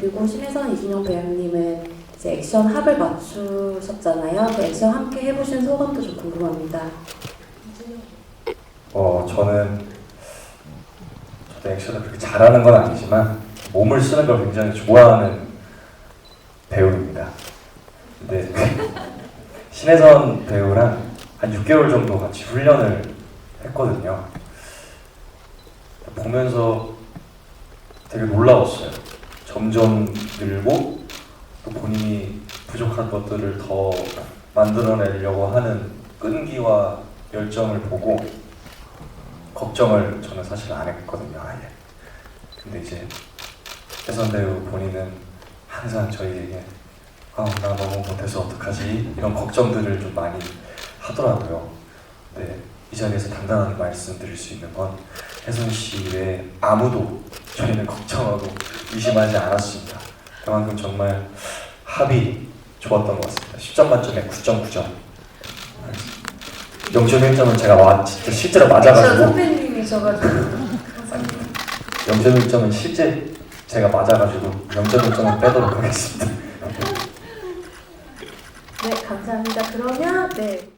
그리고 신혜선 이준영 배우님은 이제 액션 합을 맞추셨잖아요. 그 액션 함께 해보신 소감도 좀 궁금합니다. 어 저는 저도 액션을 그렇게 잘하는 건 아니지만 몸을 쓰는 걸 굉장히 좋아하는 배우입니다. 근데 신혜선 배우랑 한 6개월 정도 같이 훈련을 했거든요. 보면서 되게 놀라웠어요. 점점 늘고 또 본인이 부족한 것들을 더 만들어내려고 하는 끈기와 열정을 보고 걱정을 저는 사실 안 했거든요, 아예. 근데 이제 혜선 배우 본인은 항상 저희에게 아, 나 너무 못해서 어떡하지? 이런 걱정들을 좀 많이 하더라고요. 근데 이 자리에서 당당하게 말씀드릴 수 있는 건 혜선 씨 외에 아무도 저희는 걱정하고 의심하지 않았습니다. 그만큼 정말 합이 좋았던 것 같습니다. 10점 만점에 9.9점. 0.1점은 제가 와, 진짜 실제로 맞아가지고 선배님이셔가지고 0.1점은 실제 제가 맞아가지고 0.1점은 빼도록 하겠습니다. 네 감사합니다. 그러면 네.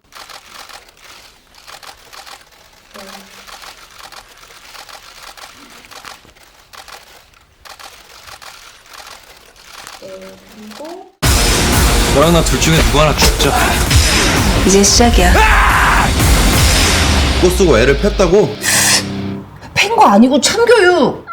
네. 네, 그리고 너랑 나 둘 중에 누구 하나 죽자. 이제 시작이야. 꽃 쓰고 애를 폈다고? 팬 거 아니고 참교육.